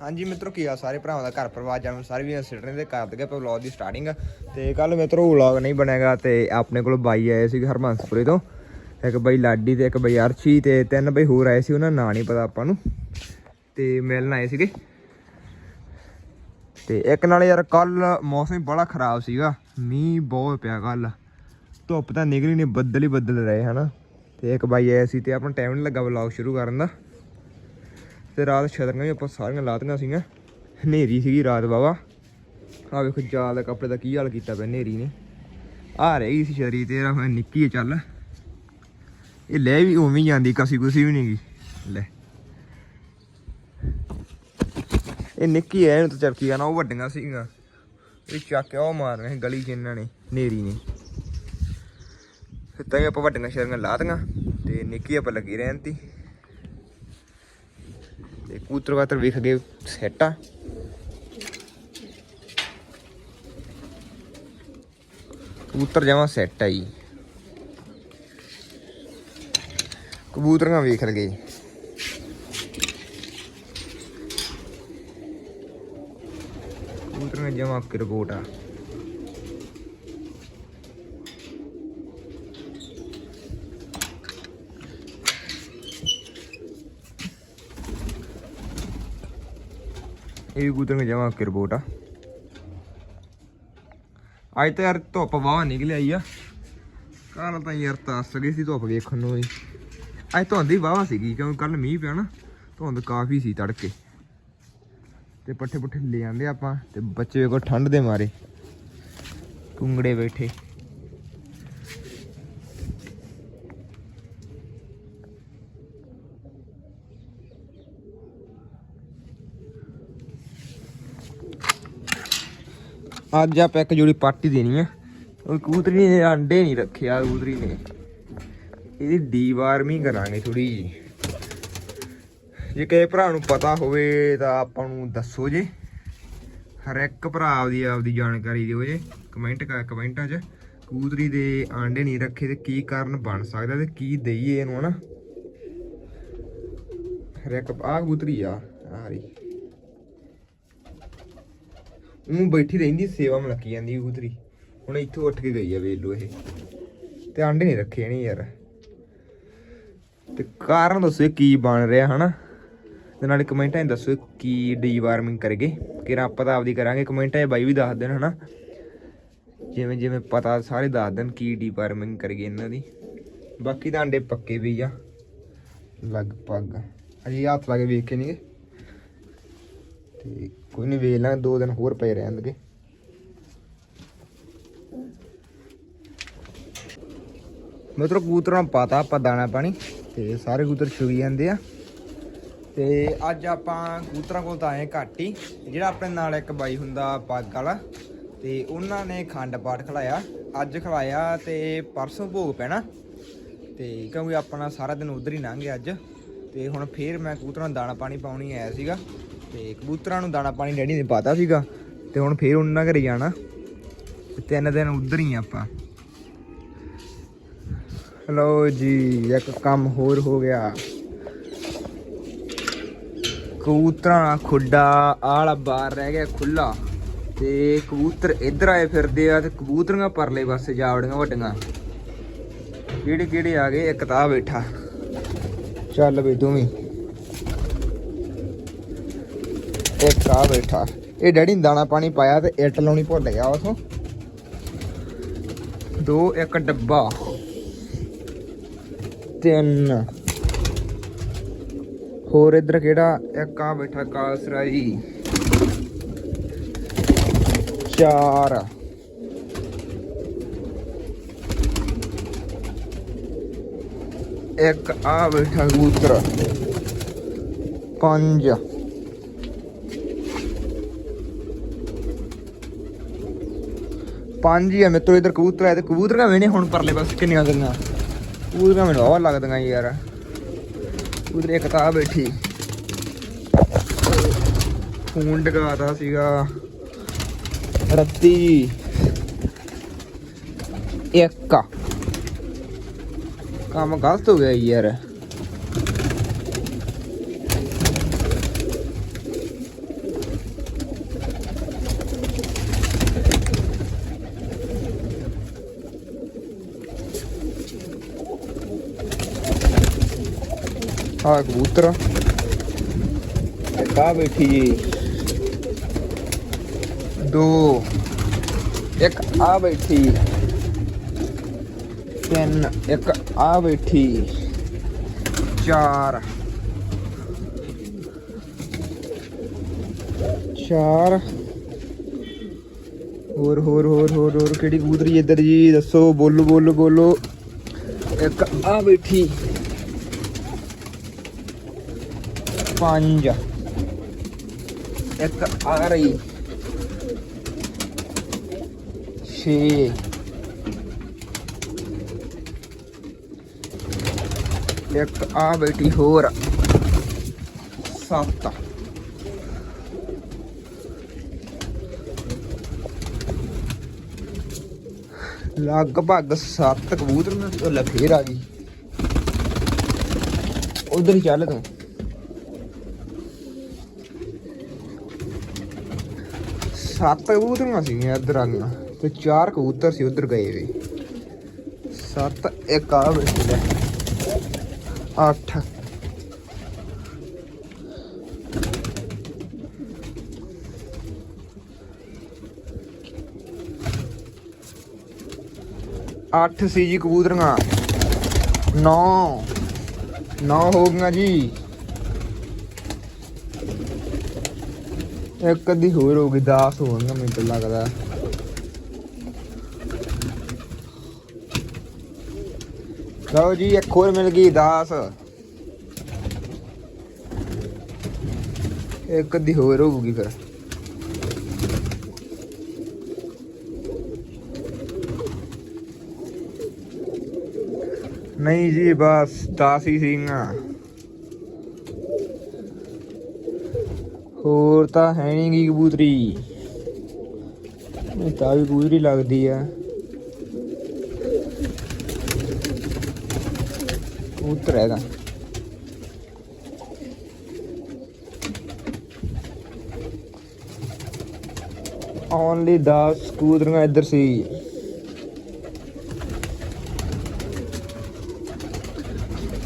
ਹਾਂਜੀ ਮਿੱਤਰੋ, ਕੀ ਆ ਸਾਰੇ ਭਰਾਵਾਂ ਦਾ ਘਰ ਪਰਿਵਾਰ ਜਾਨ ਸਾਰੇ ਵੀ ਸਿੱਟਣੇ ਦੇ ਕਰ ਦਗੇ ਆਪਾਂ ਵਲੌਗ ਦੀ ਸਟਾਰਟਿੰਗ ਤੇ ਕੱਲ ਮਿੱਤਰੋ ਵਲੌਗ ਨਹੀਂ ਬਣੇਗਾ ਤੇ ਆਪਣੇ ਕੋਲ ਬਾਈ ਆਏ ਸੀ ਹਰਮੰਸਪੁਰੇ ਤੋਂ। ਇੱਕ ਬਾਈ ਲਾਡੀ ਤੇ ਇੱਕ ਬਾਈ ਅਰਸ਼ੀ ਤੇ ਤਿੰਨ ਬਾਈ ਹੋਰ ਆਏ ਸੀ, ਉਹਨਾਂ ਦਾ ਨਾਂ ਨਹੀਂ ਪਤਾ ਆਪਾਂ ਨੂੰ। ਤੇ ਮਿਲਣ ਆਏ ਸੀਗੇ। ਤੇ ਇੱਕ ਨਾਲ ਯਾਰ ਕੱਲ ਮੌਸਮ ਬੜਾ ਖਰਾਬ ਸੀਗਾ, ਮੀਂਹ ਬਹੁਤ ਪਿਆ ਕੱਲ ਧੁੱਪ ਤਾਂ ਨਿਕਲੀ ਨਹੀਂ ਬੱਦਲ ਹੀ ਬੱਦਲ ਰਹੇ ਹਨਾ। ਤੇ ਇੱਕ ਬਾਈ ਆਇਆ ਸੀ ਤੇ ਆਪਣਾ ਟਾਈਮ ਨਹੀਂ ਲੱਗਾ ਵਲੌਗ ਸ਼ੁਰੂ ਕਰਨ ਦਾ। ਤੇ ਰਾਤ ਛਤਰੀਆਂ ਵੀ ਆਪਾਂ ਸਾਰੀਆਂ ਲਾਤੀਆਂ ਸੀਗੀਆਂ। ਹਨੇਰੀ ਸੀਗੀ ਰਾਤ ਬਾਵਾ ਆ ਵੇਖੋ ਜਾਲ ਦਾ ਕੱਪੜੇ ਦਾ ਕੀ ਹਾਲ ਕੀਤਾ ਪਿਆ, ਹਨੇਰੀ ਨੇ। ਆ ਰਹੀ ਸੀ ਛਤਰੀ ਤੇ ਹੁਣ ਨਿੱਕੀ ਹੈ ਚੱਲ। ਇਹ ਲੈ ਵੀ ਉਵੇਂ ਜਾਂਦੀ, ਕਸੀ ਕੁਸੀ ਵੀ ਨਹੀਂ ਲੈ। ਇਹ ਨਿੱਕੀ ਐ ਇਹਨੂੰ ਤਾਂ ਚਰਕੀ ਆ ਨਾ, ਉਹ ਵੱਡੀਆਂ ਸੀਗੀਆਂ। ਇਹ ਚੱਕ ਉਹ ਮਾਰਨੇ ਸੀ ਗਲੀ 'ਚ ਇਹਨਾਂ ਨੇ ਨੇਰੀ ਨੇ। ਫਿਰ ਤਾਂ ਹੀ ਆਪਾਂ ਵੱਡੀਆਂ ਸ਼ੇਰੀਆਂ ਲਾਤੀਆਂ ਤੇ ਨਿੱਕੀ ਆਪਾਂ ਲੱਗੀ ਰਹਿਣ ਤੀ। ਤੇ ਕੂਤਰ ਵਾਤਰ ਵੇਖ ਗਏ ਸੈੱਟ ਆ। ਕਬੂਤਰ ਜਮਾ ਸੈੱਟ ਆ ਜੀ। ਕਬੂਤਰਾਂ ਵੇਖ ਲਗੇ ਕਬੂਤਰਾਂ ਜਮਾ ਕੇ ਆ। ਇਹ ਵੀ ਕਬੂਤਰਾਂ ਜਮਾ ਕੇ ਰਿਪੋਰਟ ਆ ਅੱਜ ਤਾਂ ਯਾਰ ਧੁੱਪ ਵਾਹ ਨਿਕਲ ਆਈ ਆ ਕੱਲ ਤਾਂ ਯਾਰ ਤਰਸ ਗਈ ਸੀ ਧੁੱਪ ਵੇਖਣ ਨੂੰ ਵੀ ਅੱਜ ਧੁੰਦ ਹੀ ਵਾਵਾ ਸੀਗੀ ਕਿਉਂਕਿ ਕੱਲ ਮੀਂਹ ਪਿਆ ਨਾ ਧੁੰਦ ਕਾਫੀ ਸੀ ਤੜਕੇ ਤੇ ਪੱਠੇ ਪੁੱਠੇ ਲੈ ਆਂਦੇ ਆਪਾਂ ਤੇ ਬੱਚੇ ਵੇਖੋ ਠੰਡ ਦੇ ਮਾਰੇ ਕੁੰਗੜੇ ਬੈਠੇ ਅੱਜ ਆਪਾਂ ਇੱਕ ਜੋੜੀ ਪਾਟੀ ਦੇਣੀ ਆ। ਉਹ ਕਬੂਤਰੀ ਨੇ ਅੰਡੇ ਨਹੀਂ ਰੱਖੇ ਆ ਕਬੂਤਰੀ ਨੇ। ਇਹਦੀ ਡੀਵਾਰਮਿੰਗ ਕਰਾਂਗੇ ਥੋੜੀ ਜੀ ਜੇ ਕਿਸੇ ਭਰਾ ਨੂੰ ਪਤਾ ਹੋਵੇ ਤਾਂ ਆਪਾਂ ਨੂੰ ਦੱਸੋ ਜੇ। ਹਰ ਇੱਕ ਭਰਾ ਆਪਦੀ ਆਪਦੀ ਜਾਣਕਾਰੀ ਦਿਓ ਜੇ ਕਮੈਂਟ ਕਰ ਕਮੈਂਟਾਂ 'ਚ। ਕਬੂਤਰੀ ਦੇ ਆਂਡੇ ਨਹੀਂ ਰੱਖੇ ਤੇ ਕੀ ਕਾਰਨ ਬਣ ਸਕਦਾ ਤੇ ਕੀ ਦਈਏ ਇਹਨੂੰ, ਹਨਾ? ਹਰ ਇੱਕ, ਆਹ ਕਬੂਤਰੀ ਆ ਆ ਰਹੀ ਉਹ ਬੈਠੀ ਰਹਿੰਦੀ, ਸੇਵਾ ਮਲਕੀ ਜਾਂਦੀ ਕਬੂਤਰੀ। ਹੁਣ ਇੱਥੋਂ ਉੱਠ ਕੇ ਗਈ ਆ ਵੇਖ ਲੋ ਇਹ। ਤੇ ਆਂਡੇ ਨਹੀਂ ਰੱਖੇ ਨਹੀਂ ਯਾਰ। ਤੇ ਕਾਰਨ ਦੱਸੋ ਇਹ ਕੀ ਬਣ ਰਿਹਾ, ਹਨਾ? ਤੇ ਨਾਲੇ ਕਮੈਂਟਾਂ 'ਚ ਦੱਸੋ ਕੀ ਡੀਵਾਰਮਿੰਗ ਕਰਗੇ। ਕਿਰਾਂ ਆਪਾਂ ਤਾਂ ਆਪਦੀ ਕਰਾਂਗੇ, ਕਮੈਂਟਾਂ 'ਚ ਬਾਈ ਵੀ ਦੱਸ ਦੇਣ, ਹਨਾ? ਜਿਵੇਂ ਜਿਵੇਂ ਪਤਾ ਸਾਰੇ ਦੱਸ ਦੇਣ ਕੀ ਡੀਵਾਰਮਿੰਗ ਕਰਗੇ ਇਹਨਾਂ ਦੀ। ਬਾਕੀ ਤਾਂ ਅੰਡੇ ਪੱਕੇ ਵੀ ਆ। ਲਗਭਗ। ਅਜੇ ਹੱਥ ਲਾ ਕੇ ਵੇਖ ਕੇ ਨਹੀਂਗੇ ਤੇ ਕੋਈ ਨਹੀਂ ਵੇਖ ਲਾਂ ਦੋ ਦਿਨ ਹੋਰ ਪਏ ਰਹਿਣਗੇ। ਮਤਲਬ ਕਬੂਤਰਾਂ ਨੂੰ ਪਤਾ, ਆਪਾਂ ਦਾਣਾ ਪਾਣੀ ਤੇ ਸਾਰੇ ਕਬੂਤਰ ਚੁਗੀ ਜਾਂਦੇ ਆ। ਤੇ ਅੱਜ ਆਪਾਂ ਕਬੂਤਰਾਂ ਕੋਲ ਤਾਂ ਆਏ ਘੱਟ ਹੀ ਜਿਹੜਾ ਆਪਣੇ ਨਾਲ ਇੱਕ ਬਾਈ ਹੁੰਦਾ, ਪੱਗ ਵਾਲਾ। ਤੇ ਉਹਨਾਂ ਨੇ ਖੰਡ ਪਾਠ ਖਲਾਇਆ, ਅੱਜ ਖਲਾਇਆ ਤੇ ਪਰਸੋਂ ਭੋਗ ਪੈਣਾ। ਤੇ ਕਿਉਂਕਿ ਆਪਣਾ ਸਾਰਾ ਦਿਨ ਉਧਰ ਹੀ ਲੰਘ ਗਿਆ ਅੱਜ। ਤੇ ਹੁਣ ਫੇਰ ਮੈਂ ਕਬੂਤਰਾਂ ਨੂੰ ਦਾਣਾ ਪਾਣੀ ਪਾਉਣੀ ਆਇਆ ਸੀਗਾ। ਤੇ ਕਬੂਤਰਾਂ ਨੂੰ ਦਾਣਾ ਪਾਣੀ ਡੈਡੀ ਨੇ ਪਾਤਾ ਸੀਗਾ ਤੇ ਹੁਣ ਫੇਰ ਉਹਨਾਂ ਘਰੇ ਜਾਣਾ। ਤੇ ਤਿੰਨ ਦਿਨ ਉਧਰ ਹੀ ਆਪਾਂ। ਹਲੋ ਜੀ, ਇੱਕ ਕੰਮ ਹੋਰ ਹੋ ਗਿਆ। ਕਬੂਤਰਾਂ ਖੁੱਡਾ ਆਲਾ ਬਾਹਰ ਰਹਿ ਗਿਆ ਖੁੱਲਾ ਤੇ ਕਬੂਤਰ ਇੱਧਰ ਆਏ ਫਿਰਦੇ ਆ ਤੇ ਕਬੂਤਰੀਆਂ ਪਰਲੇ ਪਾਸੇ ਜਾ ਵੜੀਆਂ ਵੱਡੀਆਂ। ਕਿਹੜੇ ਕਿਹੜੇ ਆ ਗਏ? ਇੱਕ ਤਾਂ ਬੈਠਾ। ਚੱਲ ਬਈ ਤੂੰ ਵੀ। ਇੱਕ ਬੈਠਾ। ਇਹ ਡੈਡੀ ਨੇ ਦਾਣਾ ਪਾਣੀ ਪਾਇਆ ਤੇ ਇੱਟ ਲਾਉਣੀ ਭੁੱਲ ਗਿਆ ਉਸੋਂ ਦੋ, ਇੱਕ ਡੱਬਾ। ਤਿੰਨ। ਹੋਰ ਇੱਧਰ ਕਿਹੜਾ? ਇੱਕ ਆ ਬੈਠਾ ਕਾਸਰਾਈ ਚਾਰ। ਇੱਕ ਆ ਬੈਠਾ ਕਬੂਤਰ। ਪੰਜ। ਪੰਜ ਹੀ ਆ ਮੇਰੇ ਤੋਂ, ਇਧਰ ਕਬੂਤਰ ਆਏ ਤੇ ਕਬੂਤਰਾਂ ਵੇਣੇ ਹੁਣ ਪਰਲੇ ਪਾਸੇ, ਕਿੰਨੀਆਂ ਗਈਆਂ ਕਬੂਤਰਾਂ ਮੈਨੂੰ ਆਵਾ ਲੱਗਦੀਆਂ ਯਾਰ। ਉਧਰ ਇੱਕ ਤਾਂ ਆ ਬੈਠੀ। ਫੋਨ ਡਗਾਤਾ ਸੀਗਾ। ਰੱਤੀ। ਇੱਕ ਕੰਮ ਗਲਤ ਹੋ ਗਿਆ ਯਾਰ। ਆ ਕਬੂਤਰ ਆ ਬੈਠੀ ਜੀ ਦੋ ਇੱਕ ਆ ਬੈਠੀ ਤਿੰਨ ਇੱਕ ਆ ਬੈਠੀ ਚਾਰ ਚਾਰ ਹੋਰ ਹੋਰ ਹੋਰ ਹੋਰ ਹੋਰ ਕਿਹੜੀ ਕਬੂਤਰੀ ਇੱਧਰ ਜੀ? ਦੱਸੋ ਬੋਲੋ ਬੋਲੋ ਬੋਲੋ। ਇੱਕ ਆ ਬੈਠੀ ਪੰਜ ਇੱਕ ਆ ਰਹੀ ਛੇ ਇੱਕ ਆ ਬੈਠੀ ਹੋਰ ਸੱਤ ਲਗਭਗ ਸੱਤ ਕਬੂਤਰ ਨੇ ਉਹ ਲੈ ਫੇਰ ਆ ਗਈ ਉਧਰ ਹੀ ਚੱਲ ਤੂੰ ਸੱਤ ਕਬੂਤਰੀਆਂ ਸੀਗੀਆਂ ਇੱਧਰ ਆ ਗਈਆਂ ਤੇ ਚਾਰ ਕਬੂਤਰ ਸੀ ਉੱਧਰ ਗਏ ਵੀ। ਸੱਤ, ਇੱਕ ਆ ਬੈਠੀ ਅੱਠ। ਅੱਠ ਸੀ ਜੀ ਕਬੂਤਰੀਆਂ। ਨੌ। ਨੌ ਹੋ ਗਈਆਂ ਜੀ। ਇੱਕ ਅੱਧੀ ਹੋਰ ਹੋ ਗਈ 10 ਹੋਣਗੀਆਂ ਮੈਨੂੰ ਲੱਗਦਾ। ਲਓ ਜੀ, ਇੱਕ ਹੋਰ ਮਿਲ ਗਈ 10 ਇੱਕ ਅੱਧੀ ਹੋਰ ਹੋਊਗੀ ਫਿਰ। ਨਹੀਂ ਜੀ, ਬਸ 10 ਹੀ ਸੀਗੀਆਂ। ਹੋਰ ਤਾਂ ਹੈ ਨਹੀਂ ਗੀ ਕਬੂਤਰੀ। ਇਹ ਤਾਂ ਵੀ ਕਬੂਤਰੀ ਲੱਗਦੀ ਆ। ਕਬੂਤਰ ਹੈਗਾ। ਓਨਲੀ 10 ਕਬੂਤਰੀਆਂ ਇੱਧਰ ਸੀ।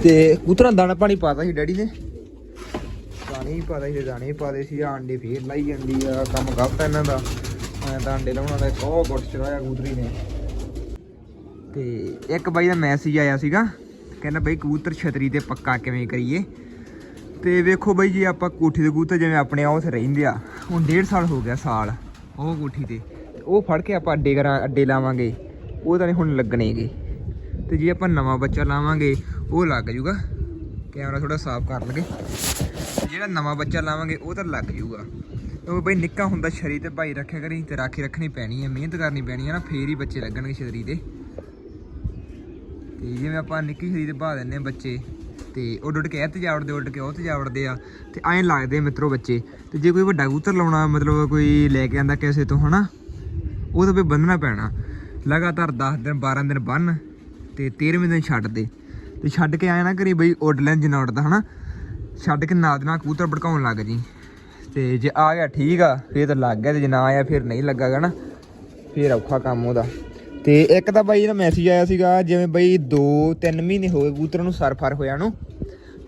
ਤੇ ਕਬੂਤਰਾਂ ਨੂੰ ਦਾਣਾ ਪਾਣੀ ਪਾਤਾ ਸੀ ਡੈਡੀ ਨੇ। ਪਾਣੀ ਵੀ ਸੀ ਦਾਣੇ ਵੀ ਪਾਦੇ ਸੀ ਆਹ ਫੇਰ ਲਾਈ ਜਾਂਦੀ ਆ, ਕੰਮ ਗਲਤ ਆ ਇਹਨਾਂ ਦਾ। ਮੈਂ ਤਾਂ ਅੰਡੇ ਲਾਉਣਾ ਦਾ ਬਹੁਤ ਗੁੱਟ ਚੜਾਇਆ ਕਬੂਤਰੀ ਨੇ। ਤੇ ਇੱਕ ਬਾਈ ਦਾ ਮੈਸੇਜ ਆਇਆ ਸੀਗਾ, ਕਹਿੰਦਾ ਬਈ ਕਬੂਤਰ ਛਤਰੀ ਤੇ ਪੱਕਾ ਕਿਵੇਂ ਕਰੀਏ? ਤੇ ਵੇਖੋ ਬਈ ਜੇ, ਆਪਾਂ ਕੋਠੀ ਦੇ ਕਬੂਤਰ ਜਿਵੇਂ ਆਪਣੇ ਆ ਰਹਿੰਦੇ ਆ, ਹੁਣ ਡੇਢ ਸਾਲ ਹੋ ਗਿਆ ਸਾਲ, ਉਹ ਕੋਠੀ ਤੇ। ਉਹ ਫੜ ਕੇ ਆਪਾਂ ਅੱਡੇ ਕਰਾਂ, ਅੱਡੇ ਲਾਵਾਂਗੇ, ਉਹ ਤਾਂ ਨਹੀਂ ਹੁਣ ਲੱਗਣੇਗੇ। ਤੇ ਜੇ ਆਪਾਂ ਨਵਾਂ ਬੱਚਾ ਲਾਵਾਂਗੇ, ਉਹ ਲੱਗ ਜੂਗਾ, ਕੈਮਰਾ ਥੋੜਾ ਸਾਫ਼ ਕਰ ਲਗੇ ਜਿਹੜਾ ਨਵਾਂ ਬੱਚਾ ਲਾਵਾਂਗੇ, ਉਹ ਤਾਂ ਲੱਗ ਜਾਊਗਾ। ਉਹ ਬਈ ਨਿੱਕਾ ਹੁੰਦਾ ਸ਼ਰੀ ਤੇ ਭਾਈ ਰੱਖਿਆ ਕਰੀ, ਤੇ ਰਾਖੀ ਰੱਖਣੀ ਪੈਣੀ ਹੈ ਮਿਹਨਤ ਕਰਨੀ ਪੈਣੀ ਹੈ ਨਾ, ਫੇਰ ਹੀ ਬੱਚੇ ਲੱਗਣਗੇ ਸ਼ਰੀ ਦੇ। ਤੇ ਜਿਵੇਂ ਆਪਾਂ ਨਿੱਕੀ ਸ਼ਰੀ ਤੇ ਭਾ ਦਿੰਨੇ ਆ ਬੱਚੇ, ਤੇ ਉੱਡ ਉੱਡ ਕੇ ਇਹ ਤੇ ਜਾ ਵੜਦੇ ਉੱਡ ਕੇ ਉਹ ਤੇ ਜਾ ਵੜਦੇ ਆ, ਤੇ ਐਂ ਲੱਗਦੇ ਆ ਮਿੱਤਰੋ ਬੱਚੇ। ਤੇ ਜੇ ਕੋਈ ਵੱਡਾ ਕਬੂਤਰ ਲਾਉਣਾ, ਮਤਲਬ ਕੋਈ ਲੈ ਕੇ ਆਂਦਾ ਕਿਸੇ ਤੋਂ, ਹਨਾ, ਉਹ ਤਾਂ ਵੀ ਬੰਨਣਾ ਪੈਣਾ। ਲਗਾਤਾਰ 10 ਦਿਨ 12 ਦਿਨ ਬੰਨ, ਤੇ 13ਵੇਂ ਦਿਨ ਛੱਡ ਦੇ। ਤੇ ਛੱਡ ਕੇ ਆਇਆ ਨਾ ਕਰੀ ਬਈ ਉੱਡ ਲੈਣ ਜਿੰਨਾ ਉੱਡਦਾ ਹਨਾ। ਛੱਡ ਕੇ ਨਾਲ ਦੇ ਨਾਲ ਕਬੂਤਰ ਭੜਕਾਉਣ ਲੱਗ ਜੀ। ਤੇ ਜੇ ਆ ਗਿਆ ਠੀਕ ਆ, ਫੇਰ ਤਾਂ ਲੱਗ ਗਿਆ ਤੇ ਜੇ ਨਾ ਆਇਆ ਫਿਰ ਨਹੀਂ ਲੱਗਾਗਾ ਨਾ। ਫੇਰ ਔਖਾ ਕੰਮ ਉਹਦਾ। ਤੇ ਇੱਕ ਤਾਂ ਬਾਈ ਇਹਦਾ ਮੈਸੇਜ ਆਇਆ ਸੀਗਾ, ਜਿਵੇਂ ਬਈ 2-3 ਮਹੀਨੇ ਹੋ ਗਏ ਕਬੂਤਰਾਂ ਨੂੰ ਸਰਫਰ ਹੋਇਆ ਨੂੰ।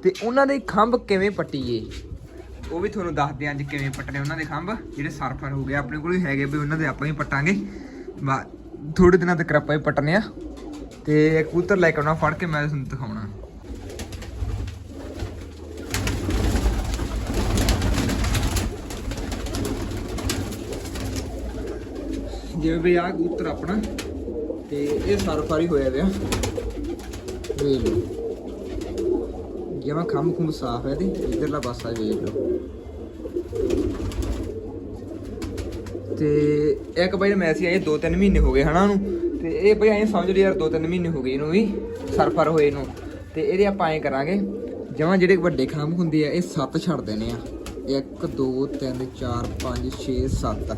ਤੇ ਉਹਨਾਂ ਦੇ ਖੰਭ ਕਿਵੇਂ ਪੱਟੀਏ? ਉਹ ਵੀ ਤੁਹਾਨੂੰ ਦੱਸਦੇ ਆਂ ਅੱਜ ਕਿਵੇਂ ਪੱਟਣੇ ਉਹਨਾਂ ਦੇ ਖੰਭ। ਜਿਹੜੇ ਸਰਫਰ ਹੋ ਗਏ ਆਪਣੇ ਕੋਲ ਵੀ ਹੈਗੇ ਵੀ ਉਹਨਾਂ ਦੇ ਆਪਾਂ ਹੀ ਪੱਟਾਂਗੇ। ਬਾ ਥੋੜੇ ਦਿਨਾਂ ਤੱਕ ਆਪਾਂ ਹੀ ਪੱਟਣੇ ਆ। ਤੇ ਕਬੂਤਰ ਲੈ ਕੇ ਆਉਣਾ, ਫੜ ਕੇ ਮੈਂ ਤੁਹਾਨੂੰ ਦਿਖਾਉਣਾ। ਜਿਵੇਂ ਵੀ ਆ ਕਬੂਤਰ ਆਪਣਾ, ਤੇ ਇਹ ਸਰਫਾਰੀ ਹੋਇਆ ਪਿਆ। ਵੇਖ ਲਓ। ਜਿਵੇਂ ਖੰਭ ਖੁੰਭ ਸਾਫ਼ ਹੈ ਤੇ ਇਧਰਲਾ ਪਾਸਾ ਵੇਖ ਲਓ। ਤੇ ਇੱਕ ਬਾਈ ਮੈਸੇਜ ਆਇਆ ਦੋ ਤਿੰਨ ਮਹੀਨੇ ਹੋ ਗਏ ਹਨਾ ਉਹਨੂੰ। ਤੇ ਇਹ ਬਈ ਐਂ ਸਮਝ ਲਿਓ ਯਾਰ ਦੋ ਤਿੰਨ ਮਹੀਨੇ ਹੋ ਗਏ ਇਹਨੂੰ ਵੀ, ਸਰਫਰ ਹੋਏ ਨੂੰ। ਤੇ ਇਹਦੇ ਆਪਾਂ ਐਂ ਕਰਾਂਗੇ, ਜਮਾਂ ਜਿਹੜੇ ਵੱਡੇ ਖੰਭ ਹੁੰਦੇ ਆ, ਇਹ ਸੱਤ ਛੱਡ ਦੇਣੇ ਆ। 1 2 3 4 5 6 7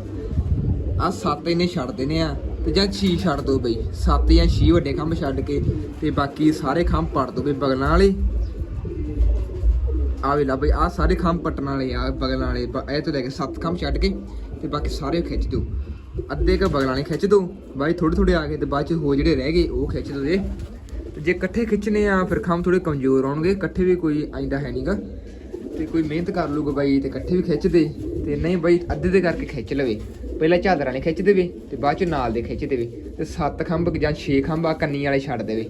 ਆ ਸੱਤ ਇਹਨੇ ਛੱਡ ਦੇਣੇ ਆ ਤੇ ਜਾਂ 6 ਛੱਡ ਦੋ ਬਈ। ਸੱਤ ਜਾਂ 6 ਵੱਡੇ ਖੰਭ ਛੱਡ ਕੇ ਤੇ ਬਾਕੀ ਸਾਰੇ ਖੰਭ ਪੱਟ ਦੋ ਬਈ ਬਗਲਾਂ ਵਾਲੇ। ਆ ਵੇ ਲਾ ਬਈ ਆ ਸਾਰੇ ਖੰਭ ਪੱਟਣ ਵਾਲੇ ਆ, ਬਗਲਾਂ ਵਾਲੇ। ਇਹ ਤੋਂ ਲੈ ਕੇ ਸੱਤ ਖੰਭ ਛੱਡ ਕੇ ਤੇ ਬਾਕੀ ਸਾਰੇ ਖਿੱਚ ਦੋ। ਅੱਧੇ ਕ ਬਗਲਾਂ ਵਾਲੇ ਖਿੱਚ ਦੋ, ਬਾਈ ਥੋੜੇ ਥੋੜੇ ਆ ਗਏ ਤੇ ਬਾਅਦ ਚ ਹੋ ਜਿਹੜੇ ਰਹਿ ਗਏ, ਉਹ ਖਿੱਚ ਦੋ ਜੇ। ਤੇ ਜੇ ਇਕੱਠੇ ਖਿੱਚਨੇ ਆ, ਫਿਰ ਖੰਭ ਥੋੜੇ ਕਮਜ਼ੋਰ ਆਉਣਗੇ ਇਕੱਠੇ ਵੀ ਕੋਈ ਆਇੰਦਾ ਹੈ ਨਹੀਂਗਾ ਤੇ ਕੋਈ ਮਿਹਨਤ ਕਰ ਲੂਗਾ ਬਾਈ ਤੇ ਇਕੱਠੇ ਵੀ ਖਿੱਚ ਦੇ। ਤੇ ਨਹੀਂ ਬਾਈ, ਅੱਧੇ ਦੇ ਕਰਕੇ ਖਿੱਚ ਲਵੇ। ਪਹਿਲਾਂ ਝਾਦਰਾਂ ਵਾਲੇ ਖਿੱਚ ਦੇਵੇ ਤੇ ਬਾਅਦ ਚ ਨਾਲ ਦੇ ਖਿੱਚ ਦੇਵੇ ਤੇ ਸੱਤ ਖੰਭ ਜਾਂ ਛੇ ਖੰਭ ਆ ਕੰਨੀ ਵਾਲੇ ਛੱਡ ਦੇਵੇ।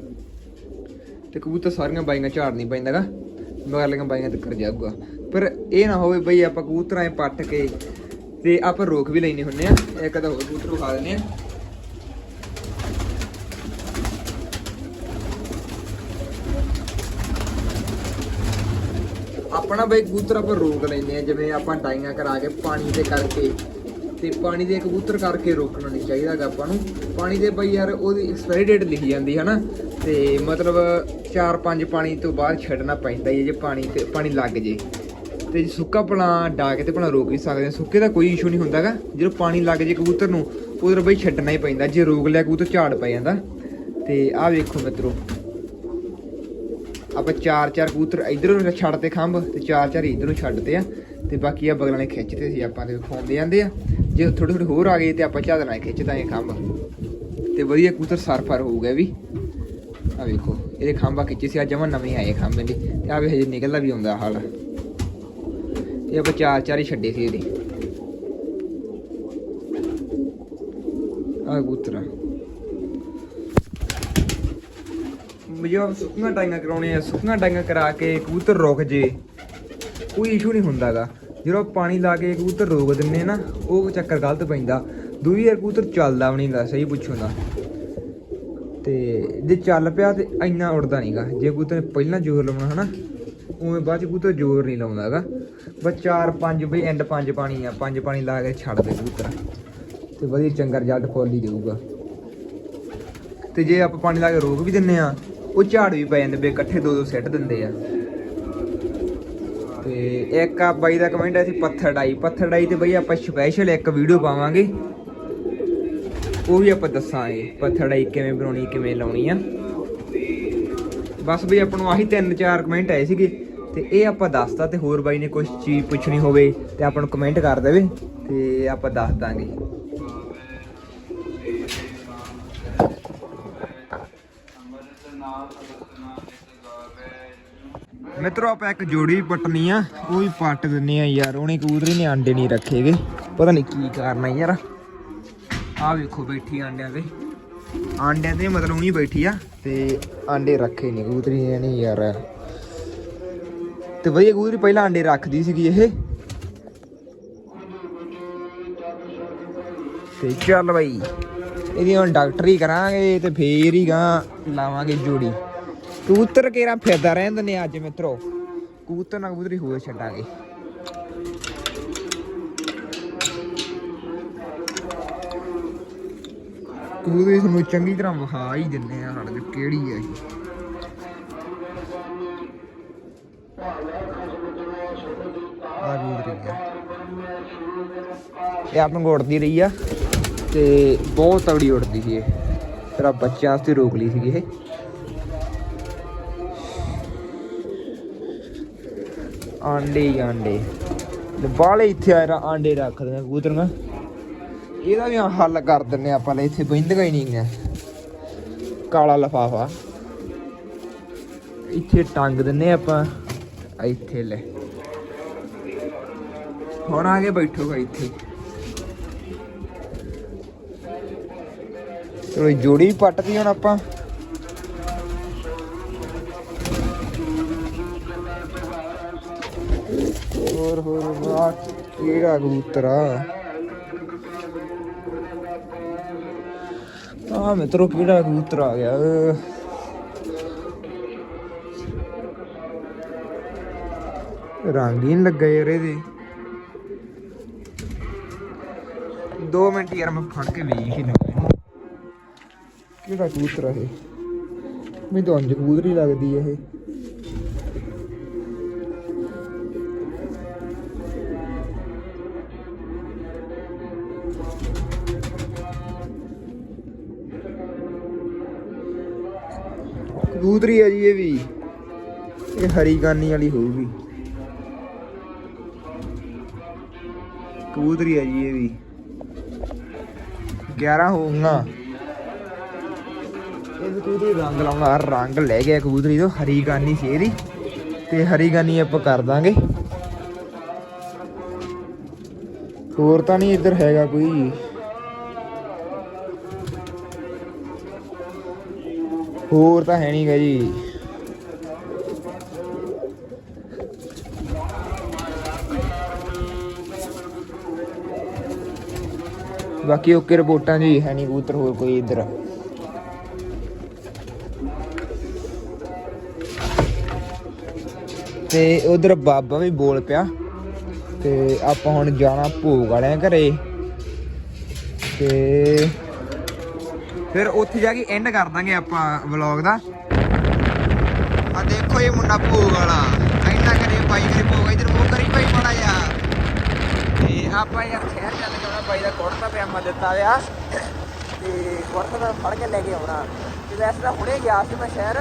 ਤੇ ਕਬੂਤਰ ਸਾਰੀਆਂ ਬਾਈਆਂ ਝਾੜ ਨਹੀਂ ਪੈਂਦਾਗਾ ਮਗਰਲੀਆਂ ਬਾਈਆਂ ਤੱਕ ਜਾਊਗਾ। ਪਰ ਇਹ ਨਾ ਹੋਵੇ ਬਈ ਆਪਾਂ ਕਬੂਤਰਾਂ ਐ ਪੱਟ ਕੇ ਤੇ ਆਪਾਂ ਰੋਕ ਵੀ ਲੈਨੇ ਹੁੰਨੇ ਆ, ਇੱਕ ਤਾਂ ਹੋਰ ਕਬੂਤਰ ਖਾ ਦਿੰਨੇ ਆ। ਆਪਣਾ ਬਈ ਕਬੂਤਰ ਆਪਾਂ ਰੋਕ ਲੈਨੇ ਆ, ਜਿਵੇਂ ਆਪਾਂ ਡਾਈਆਂ ਕਰਾ ਕੇ ਪਾਣੀ ਤੇ ਕਰਕੇ ਤੇ ਪਾਣੀ ਦੇ ਕਬੂਤਰ ਕਰਕੇ ਰੋਕਣਾ ਨਹੀਂ ਚਾਹੀਦਾਗਾ ਆਪਾਂ ਨੂੰ। ਪਾਣੀ ਦੇ ਬਈ ਯਾਰ ਉਹਦੀ ਐਕਸਪਾਇਰੀ ਡੇਟ ਲਿਖੀ ਜਾਂਦੀ ਹੈ ਨਾ ਤੇ ਮਤਲਬ 4-5 ਪਾਣੀ ਤੋਂ ਬਾਅਦ ਛੱਡਣਾ ਪੈਂਦਾ ਹੀ ਹੈ ਜੇ ਪਾਣੀ ਤੇ ਪਾਣੀ ਲੱਗ ਜੇ। ਤੇ ਜੇ ਸੁੱਕਾ ਪਣਾ ਡਾ ਕੇ ਤੇ ਪਣਾ ਰੋਕ ਵੀ ਸਕਦੇ ਆ। ਸੁੱਕੇ ਦਾ ਕੋਈ ਇਸ਼ੂ ਨਹੀਂ ਹੁੰਦਾਗਾ। ਜਦੋਂ ਪਾਣੀ ਲੱਗ ਜੇ ਕਬੂਤਰ ਨੂੰ ਉਧਰ ਬਈ ਛੱਡਣਾ ਹੀ ਪੈਂਦਾ। ਜੇ ਰੋਕ ਲਿਆ ਕਬੂਤਰ, ਝਾੜ ਪੈ ਜਾਂਦਾ। ਤੇ ਆਹ ਵੇਖੋ ਮਿੱਤਰੋ। ਆਪਾਂ ਚਾਰ ਚਾਰ ਕਬੂਤਰ ਇਧਰੋਂ ਛੱਡਤੇ ਖੰਭ ਤੇ ਚਾਰ ਚਾਰ ਇਧਰੋਂ ਛੱਡਤੇ ਆ। ਤੇ ਬਾਕੀ ਆ ਬਗਲਾਂ ਨੇ ਖਿੱਚਦੇ ਸੀ ਆਪਾਂ ਦੇ ਫੋਂਦੇ ਜਾਂਦੇ ਆ। ਜੇ ਥੋੜੇ ਥੋੜੇ ਹੋਰ ਆ ਗਏ ਤੇ ਆਪਾਂ ਝਾਦਣਾ ਖਿੱਚਦਾ ਇਹ ਖੰਭ। ਤੇ ਵਧੀਆ ਕੂਤਰ ਸਰਫਰ ਹੋਊਗਾ ਇਹ ਵੀ। ਆ ਵੇਖੋ, ਇਹਦੇ ਖੰਭਾ ਖਿੱਚੇ ਸੀ ਆ ਜਮਾ ਨਵੇਂ ਆਏ ਖੰਭ ਇਹਦੇ। ਤੇ ਆ ਵੇ ਹਜੇ ਨਿਕਲਦਾ ਵੀ ਆਉਂਦਾ ਹਾਲ। ਇਹ ਆਪਾਂ ਚਾਰ ਚਾਰ ਹੀ ਛੱਡੇ ਸੀ ਇਹਦੇ। ਆ। ਕਬੂਤਰ ਜੋ ਸੁੱਕੀਆਂ ਟਾਈਆਂ ਕਰਾਉਣੇ ਆ ਸੁੱਕੀਆਂ ਟਾਈਆਂ ਕਰਾ ਕੇ ਕੂਤਰ ਰੁਕ ਜੇ। ਕੋਈ ਇਸ਼ੂ ਨਹੀਂ ਹੁੰਦਾਗਾ ਜਦੋਂ ਪਾਣੀ ਲਾ ਕੇ ਕਬੂਤਰ ਰੋਕ ਦਿੰਨੇ ਨਾ, ਉਹ ਚੱਕਰ ਗਲਤ ਪੈਂਦਾ। ਦੂਜੀ ਵਾਰ ਕਬੂਤਰ ਚੱਲਦਾ ਵੀ ਨਹੀਂ ਹੁੰਦਾ, ਸਹੀ ਪੁੱਛੋ ਨਾ। ਤੇ ਜੇ ਚੱਲ ਪਿਆ ਤੇ ਇੰਨਾ ਉੜਦਾ ਨਹੀਂਗਾ ਜੇ ਕਬੂਤਰ ਪਹਿਲਾਂ ਜ਼ੋਰ ਲਾਉਣਾ ਹਨਾ, ਉਵੇਂ ਬਾਅਦ ਚ ਕਬੂਤਰ ਜ਼ੋਰ ਨਹੀਂ ਲਾਉਂਦਾਗਾ ਬਸ 4 5 ਬਈ ਐਂਡ 5 ਪਾਣੀ ਆ 5 ਪਾਣੀ ਲਾ ਕੇ ਛੱਡ ਦੇ ਕਬੂਤਰ। ਤੇ ਵਧੀਆ ਚੰਗਾ ਰਿਜ਼ਲਟ ਫੁੱਲ ਹੀ ਦੇਊਗਾ ਤੇ ਜੇ ਆਪਾਂ ਪਾਣੀ ਲਾ ਕੇ ਰੋਕ ਵੀ ਦਿੰਨੇ ਆ ਉਹ ਝਾੜ ਵੀ ਪੈ ਜਾਂਦੇ ਬੇ ਇਕੱਠੇ ਦੋ ਦੋ ਸੈੱਟ ਦਿੰਦੇ ਆ। ਤੇ ਇੱਕ ਆ ਬਾਈ ਦਾ ਕਮੈਂਟ ਆਇਆ ਸੀ ਪੱਥਰ ਡਾਈ। ਪੱਥਰ ਡਾਈ ਤੇ ਬਈ ਆਪਾਂ ਸਪੈਸ਼ਲ ਇੱਕ ਵੀਡੀਓ ਪਾਵਾਂਗੇ। ਉਹ ਵੀ ਆਪਾਂ ਦੱਸਾਂਗੇ ਪੱਥਰ ਡਾਈ ਕਿਵੇਂ ਬਣਾਉਣੀ, ਕਿਵੇਂ ਲਾਉਣੀ ਆ। ਬਸ ਬਈ ਆਪਾਂ ਨੂੰ ਆਹੀ ਤਿੰਨ ਚਾਰ ਕਮੈਂਟ ਆਏ ਸੀਗੇ ਤੇ ਇਹ ਆਪਾਂ ਦੱਸਤਾ ਤੇ ਹੋਰ ਬਾਈ ਨੇ ਕੁਝ ਚੀਜ਼ ਪੁੱਛਣੀ ਹੋਵੇ ਤੇ ਆਪਾਂ ਨੂੰ ਕਮੈਂਟ ਕਰ ਦੇਵੇ ਤੇ ਆਪਾਂ ਦੱਸ ਦਾਂਗੇ। ਮਿੱਤਰੋ, ਆਪਾਂ ਇੱਕ ਜੋੜੀ ਵੀ ਪਟਣੀ ਆ। ਉਹ ਵੀ ਪੱਟ ਦਿੰਨੇ ਆ ਯਾਰ। ਉਹਨੇ ਕਬੂਤਰੀ ਨੇ ਆਂਡੇ ਨਹੀਂ ਰੱਖੇਗੇ ਪਤਾ ਨਹੀਂ ਕੀ ਕਾਰਨ ਆ ਯਾਰ। ਆ ਵੇਖੋ ਬੈਠੀ ਆਂਡਿਆਂ ਤੇ। ਆਂਡਿਆਂ ਤੇ ਮਤਲਬ ਉਹਨੀ ਬੈਠੀ ਆ ਤੇ ਆਂਡੇ ਰੱਖੇ ਨਹੀਂ ਕਬੂਤਰੀ ਨੇ ਨਹੀਂ ਯਾਰ। ਤੇ ਵਧੀਆ ਕਬੂਤਰੀ ਪਹਿਲਾਂ ਆਂਡੇ ਰੱਖਦੀ ਸੀਗੀ ਇਹ। ਤੇ ਚੱਲ ਬਈ, ਇਹਦੀ ਹੁਣ ਡਾਕਟਰੀ ਕਰਾਂਗੇ ਤੇ ਫੇਰ ਹੀ ਗਾਂ ਲਾਵਾਂਗੇ ਜੋੜੀ। ਕਬੂਤਰ ਕੇਰਾ ਫਿਰਦਾ ਰਹਿੰਦੇ ਨੇ ਅੱਜ ਮਿੱਤਰੋ। ਕਬੂਤਰ ਨਾ ਕਬੂਤਰੀ ਹੋਰ ਛੱਡਾਂਗੇ। ਕਬੂਤਰੀ ਤੁਹਾਨੂੰ ਚੰਗੀ ਤਰ੍ਹਾਂ ਵਿਖਾ ਹੀ ਦਿੰਨੇ ਆ ਸਾਡੇ ਕਿਹੜੀ ਹੈ ਇਹ। ਆ ਕਬੂਤਰੀ ਹੈ ਇਹ ਆਪ ਉੜਦੀ ਰਹੀ ਆ ਤੇ ਬਹੁਤ ਤਗੜੀ ਉੜਦੀ ਸੀ ਇਹ। ਤੇਰਾ ਬੱਚਿਆਂ ਵਾਸਤੇ ਰੋਕ ਲਈ ਸੀਗੀ ਇਹ। ਆਂਡੇ ਹੀ ਆਂਡੇ। ਤੇ ਬਾਲੇ ਇੱਥੇ ਆਇਆ ਆਂਡੇ ਰੱਖਦੇ ਦਿੰਦੇ ਕਬੂਤਰੀਆਂ ਇਹਦਾ ਵੀ ਹੱਲ ਕਰ ਦਿੰਨੇ ਆਪਾਂ ਲੈ ਇੱਥੇ ਬਹਿੰਦੀਆਂ ਹੀ ਨਹੀਂ ਕਾਲਾ ਲਫਾਫਾ। ਇੱਥੇ ਟੰਗ ਦਿੰਨੇ ਆਪਾਂ। ਇੱਥੇ ਲੈ। ਹੁਣ ਆ ਕੇ ਬੈਠੋਗਾ ਇੱਥੇ। ਚਲੋ ਜੋੜੀ ਵੀ ਪੱਟਦੀ ਹੁਣ ਆਪਾਂ। ਹੋਰ ਹੋਰ ਵਾਹ ਕਿਹੜਾ ਕਬੂਤਰ ਆ? ਮਿੱਤਰੋ ਕਿਹੜਾ ਕਬੂਤਰ ਆ ਗਿਆ? ਰੰਗ ਹੀ ਨੀ ਲੱਗਾ ਯਾਰ ਇਹਦੇ। 2 ਮਿੰਟ ਯਾਰ ਮੈਂ ਫੜ ਕੇ ਵੇਖ ਹੀ ਲਵਾਂ ਕਿਹੜਾ ਕਬੂਤਰ ਆ ਮੈਨੂੰ ਤਾਂ ਅੰਜ ਕਬੂਤਰ ਹੀ ਲੱਗਦੀ ਇਹ। ਕਬੂਤਰੀ ਹੈ ਜੀ ਇਹ ਵੀ। ਇਹ ਹਰੀ ਗਾਨੀ ਵਾਲੀ ਹੋਊਗੀ। ਕਬੂਤਰੀ ਹੈ ਜੀ ਇਹ ਵੀ। 11 ਹੋਊਗਾ ਇਹ ਕਬੂਤਰੀ ਰੰਗ ਲਾਉਣਾ ਰੰਗ ਲੈ ਗਿਆ ਕਬੂਤਰੀ ਤੋਂ, ਹਰੀ ਗਾਨੀ ਸੀ ਇਹਦੀ। ਤੇ ਹਰੀ ਗਾਨੀ ਆਪਾਂ ਕਰ ਦਾਂਗੇ। ਹੋਰ ਤਾਂ ਨਹੀਂ ਇੱਧਰ ਹੈਗਾ ਕੋਈ। ਹੋਰ ਤਾਂ ਹੈ ਨਹੀਂਗਾ ਜੀ। ਬਾਕੀ ਓਕੇ ਰਿਪੋਰਟਾਂ ਜੀ, ਹੈ ਨਹੀਂ ਕਬੂਤਰ ਹੋਰ ਕੋਈ ਇੱਧਰ। ਤੇ ਉਧਰ ਬਾਬਾ ਵੀ ਬੋਲ ਪਿਆ, ਤੇ ਆਪਾਂ ਹੁਣ ਜਾਣਾ ਭੋਗ ਵਾਲਿਆਂ ਘਰੇ। ਤੇ ਫਿਰ ਉੱਥੇ ਜਾ ਕੇ ਐਂਡ ਕਰ ਦਾਂਗੇ ਆਪਾਂ ਵਲੌਗ ਦਾ। ਆ ਦੇਖੋ ਇਹ ਮੁੰਡਾ ਭੋਗ ਵਾਲਾ। ਐਂਡਾ ਕਰੇ ਬਾਈ ਕਰੇ ਭੋਗ ਇਧਰ ਮੂੰਹ ਕਰੀ ਭਾਈ ਮਾੜਾ ਯਾਰ ਤੇ ਆਪਾਂ ਯਾਰ ਸ਼ਹਿਰ ਚੱਲ ਕੇ ਆਉਣਾ, ਬਾਈ ਦਾ ਕੁੜਤਾ ਪਜਾਮਾ ਦਿੱਤਾ ਵਿਆ ਤੇ ਕੁੜਤਾ ਦਾ ਫੜ ਕੇ ਲੈ ਕੇ ਆਉਣਾ। ਤੇ ਵੈਸੇ ਤਾਂ ਹੁਣੇ ਗਿਆ ਸੀ ਮੈਂ ਸ਼ਹਿਰ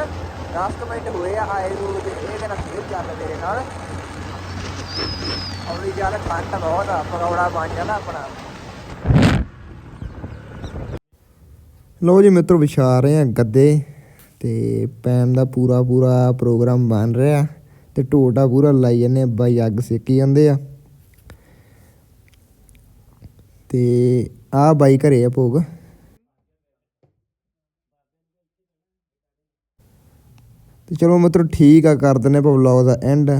10 ਮਿੰਟ ਹੋਏ ਆ ਆਏ ਨੂੰ ਤੇ ਇਹ ਕਹਿੰਦਾ ਫੇਰ ਚੱਲ ਤੇਰੇ ਨਾਲ। ਔਰੀ ਚੱਲ ਖੰਡ ਬਹੁਤ ਆ, ਪਕੌੜਾ ਬਣ ਜਾਣਾ ਆਪਣਾ। ਲੋ ਜੀ ਮਿੱਤਰੋ, ਵਿਛਾ ਰਹੇ ਆ ਗੱਦੇ ਤੇ ਪੈਣ ਦਾ ਪੂਰਾ ਪੂਰਾ ਪ੍ਰੋਗਰਾਮ ਬਣ ਰਿਹਾ ਤੇ ਢੋਟਾ ਪੂਰਾ ਲਾਈ ਜਾਂਦੇ ਬਾਈ ਅੱਗ ਸੇਕੀ ਜਾਂਦੇ ਆ। ਤੇ ਆ ਬਾਈ ਘਰੇ ਆ ਭੋਗ। ਤੇ ਚਲੋ ਮਿੱਤਰੋ, ਠੀਕ ਆ, ਕਰ ਦਿੰਨੇ ਆਪਾਂ ਵਲੌਗ ਦਾ ਐਂਡ